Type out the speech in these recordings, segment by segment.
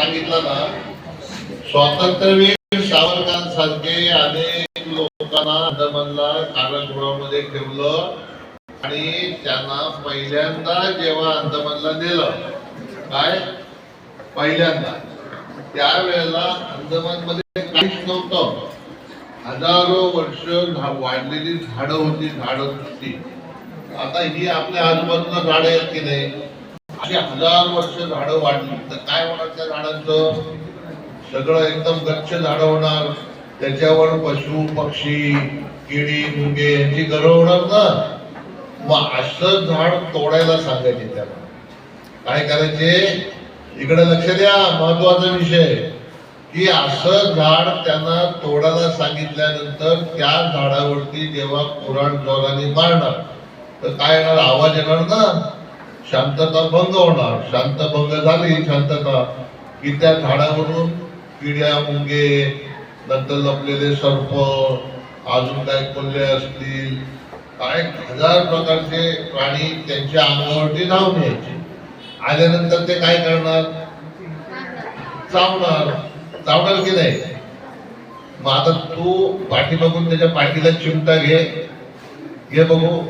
सांगितलं ना स्वातंत्र्यवीर सावरकरांसारखे अनेक लोकांना अंदमानला कारागृहामध्ये ठेवलं आणि त्यांना पहिल्यांदा जेव्हा अंदमानला नेलं काय? पहिल्यांदा. त्यावेळेला अंदमानमध्ये काहीच नव्हतं. हजारो वर्ष वाढलेली झाडं होती झाडं होती. आता ही आपल्या आजूबाजूला झाडं आहेत की नाही? अशी हजार वर्ष झाडं वाढली. तर काय होणार त्या झाडांचं? सगळं एकदम गच्छ झाडं होणार. त्याच्यावर पशु पक्षी किडी मुंगे यांची घरं होणार ना? मग असं झाड तोडायला सांगायचे त्याला. काय करायचे? इकडे लक्ष द्या. महत्त्वाचा विषय. की असं झाड त्यांना तोडायला सांगितल्यानंतर त्या झाडावरती जेव्हा कुराण जोराने मारणार तर काय येणार? आवाज येणार ना? शांतता भंग होणार. शांत भंग झाली शांतता. की त्या झाडावरून किड्या मुंगे नंतर लपलेले सर्प अजून काय कोल्हे असतील. काय हजार प्रकारचे प्राणी त्यांच्या अंगावरती धावून यायचे आल्यानंतर ते काय करणार? चावणार. चावणार की नाही? मग आता तू पाठी बघून त्याच्या पाठीला चिमटा घे. घे बघू.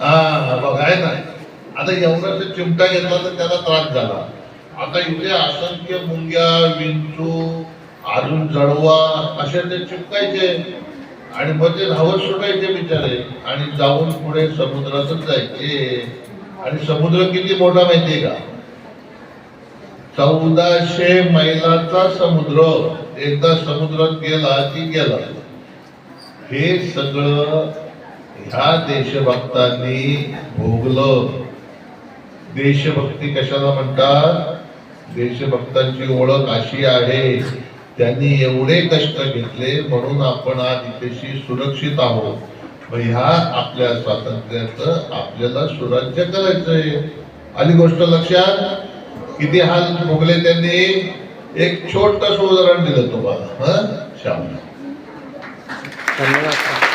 हा बघ आहे ना? आता एवढा चिमटा घेतला तर त्याला त्रास झाला. आता इथे असंख्य मुंग्या विंचू अजून जळवा असे ते चिपकायचे. आणि मग ते धावत सुटायचे बिचारे. आणि जाऊन पुढे समुद्रातच जायचे. आणि समुद्र किती मोठा माहितीये का? चौदाशे मैलाचा समुद्र. एकदा समुद्रात गेला की गेला. हे सगळं ह्या देशभक्तांनी भोगलं. देशभक्ती कशाला म्हणतात? देशभक्तांची ओळख अशी आहे त्यांनी एवढे कष्ट घेतले म्हणून आपण आज इथेशी सुरक्षित आहोत. मग ह्या आपल्या स्वातंत्र्याचं आपल्याला सुराज्य करायचंय. आली गोष्ट लक्षात? किती हाल भोगले त्यांनी? एक छोटस उदाहरण दिलं तुम्हाला हा? श्याम धन्यवाद.